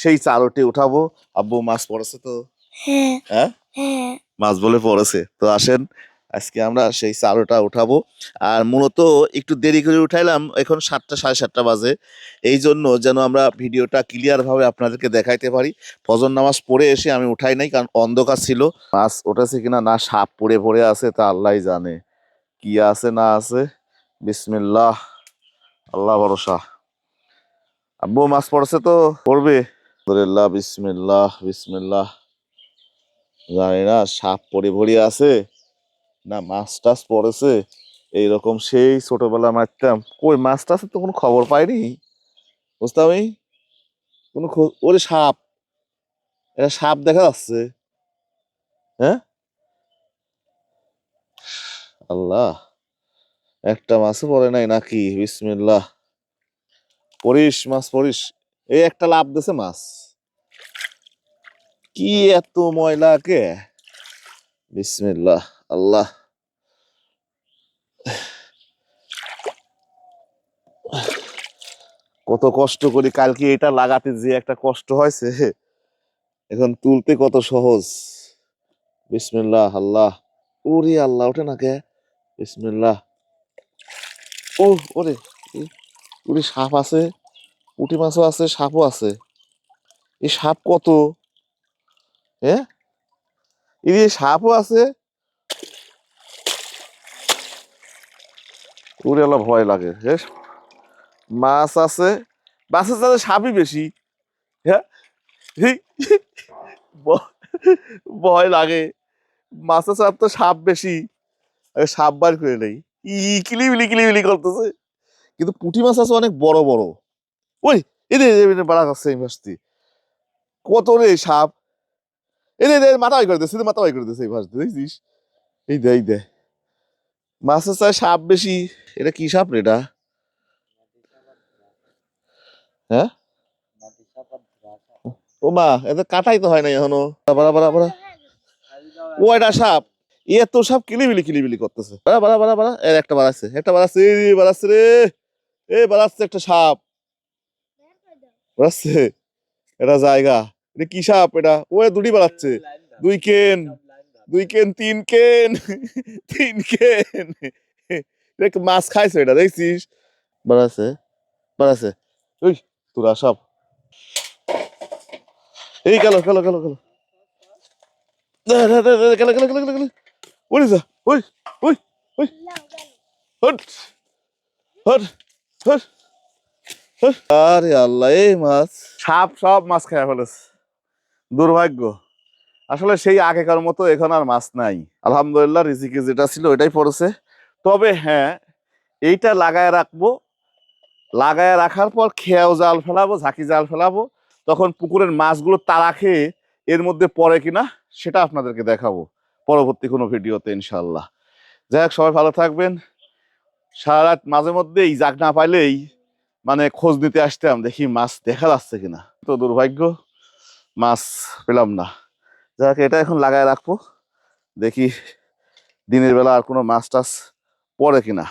সেই চারোটি উঠাবো। আব্বু মাছ পড়েছে তো? হ্যাঁ। হ্যাঁ? হ্যাঁ। মাছ বলে পড়েছে। তো আসেন আজকে আমরা সেই চারোটা উঠাবো। আর মূলত একটু দেরি করে উঠাইলাম এখন সাতটা সাড়ে সাতটা বাজে। এই জন্য যেন আমরা ভিডিওটা ক্লিয়ারভাবে আপনাদেরকে দেখাইতে পারি। ফজর নামাজ পড়ে এসে আমি উঠাই নাই কারণ অন্ধকার ছিল। মাছ ওঠেছে কিনা না সাপ পড়ে পড়ে আছে তা আল্লাহ জানে। কি আছে না আছে? বিসমিল্লাহ। আল্লাহ ভরসা। আব্বু মাছ পড়ছে তো? পড়বে? আলহামদুলিল্লাহ, বিসমিল্লাহ বিসমিল্লাহ। জানি না, সাপ পড়ে ভরি আছে, না মাছ টাছ পড়েছে, এইরকম সেই ছোটবেলা মারতাম। কই, মাছ টাছের তো কোনো খবর পাইনি। বুঝতে আমি কোনো ওরে সাপ এটা সাপ দেখা যাচ্ছে। হ্যাঁ? আল্লাহ, একটা মাছও পড়ে নাই নাকি? বিসমিল্লাহ। পড়িস, মাছ পড়িস। এই একটা লাভ দিছে মাছ। কি এত ময়লা কে? বিসমিল্লাহ, আল্লাহ। কত কষ্ট করি, কালকে এটা লাগাতে যে একটা কষ্ট হয়েছে। এখন তুলতে কত সহজ। বিসমিল্লাহ, আল্লাহ। ওরে আল্লাহ, ওঠে না কে? বিসমিল্লাহ। ও ওরে ওরে সাপ আছে। পুঁটি মাছও আছে, সাপও আছে। এই সাপ কত? হ্যাঁ এই সাপও আছে। উড়ে আল্লাহ ভয় লাগে। হ্যাঁ মাছ আছে। মাছের সাথে সাপই বেশি। হ্যাঁ? ভয় লাগে। মাছের সাথে তো সাপ বেশি। সাপ বার করে নেই। ই কিলিবিলি কিলিবিলি করতেছে। কিন্তু পুঁটি মাছ আছে অনেক বড় বড়। ওই এদের বাড়া কাছে এই কত রে সাপ? এদের এদের মাথা করে দিচ্ছে এদের মাথা বাই করে দিচ্ছে এই দেখছিস? এই দে এই দে। মাছের চায় সাপ বেশি। এটা কি সাপ রে এটা? হ্যাঁ? ও মা, এদের কাটাই তো হয় না এখনও। বাড়া বাড়া বাড়া ও, এটা সাপ। এ এত সাপ কিলিবিলি কিলিবিলি করতেছে। বাড়া বাড়া বাড়া বাড়া। এর একটা বাড়াচ্ছে একটা বাড়াচ্ছে বাড়াচ্ছে রে। এ বাড়াচ্ছে একটা সাপ। বাড়াচ্ছে এটা জায়গা। এটা কি সাপ এটা? ও দুটি বাড়াচ্ছে। দুই কেন? দুই কেন তিন কেন? তিন কেন? দেখ মাছ খাইছে এটা দেখছিস? বাড়াচ্ছে বাড়াচ্ছে ওই তোরা সব এই গেল গেল গেল গেল গেল গেল গেল গেল ওরে যা ওই ওই হট হট হট হট। আরে আল্লাহ, এই মাছ। সাপ, সব মাছ খায় ফেলেছে। দুর্ভাগ্য। আসলে সেই আগেকার মতো এখন আর মাছ নাই। আলহামদুলিল্লাহ, রিজিকে যেটা ছিল ওইটাই পড়েছে। তবে হ্যাঁ এইটা লাগায় রাখব। লাগায় রাখার পর খেয়াও জাল ফেলাবো, ঝাঁকি জাল ফেলাবো। তখন পুকুরের মাছগুলো তারা খেয়ে এর মধ্যে পড়ে কিনা, সেটা আপনাদেরকে দেখাবো পরবর্তী কোনো ভিডিওতে ইনশাল্লাহ যাই হোক, সবাই ভালো থাকবেন। সারা মাঝে মধ্যেই জাগ না পাইলেই মানে খোঁজ নিতে আসতাম দেখি মাছ দেখা যাচ্ছে কিনা। তো দুর্ভাগ্য, মাছ পেলাম না। যাক, এটা এখন লাগায় রাখব। দেখি দিনের বেলা আর কোনো মাছ টাছ পড়ে কিনা।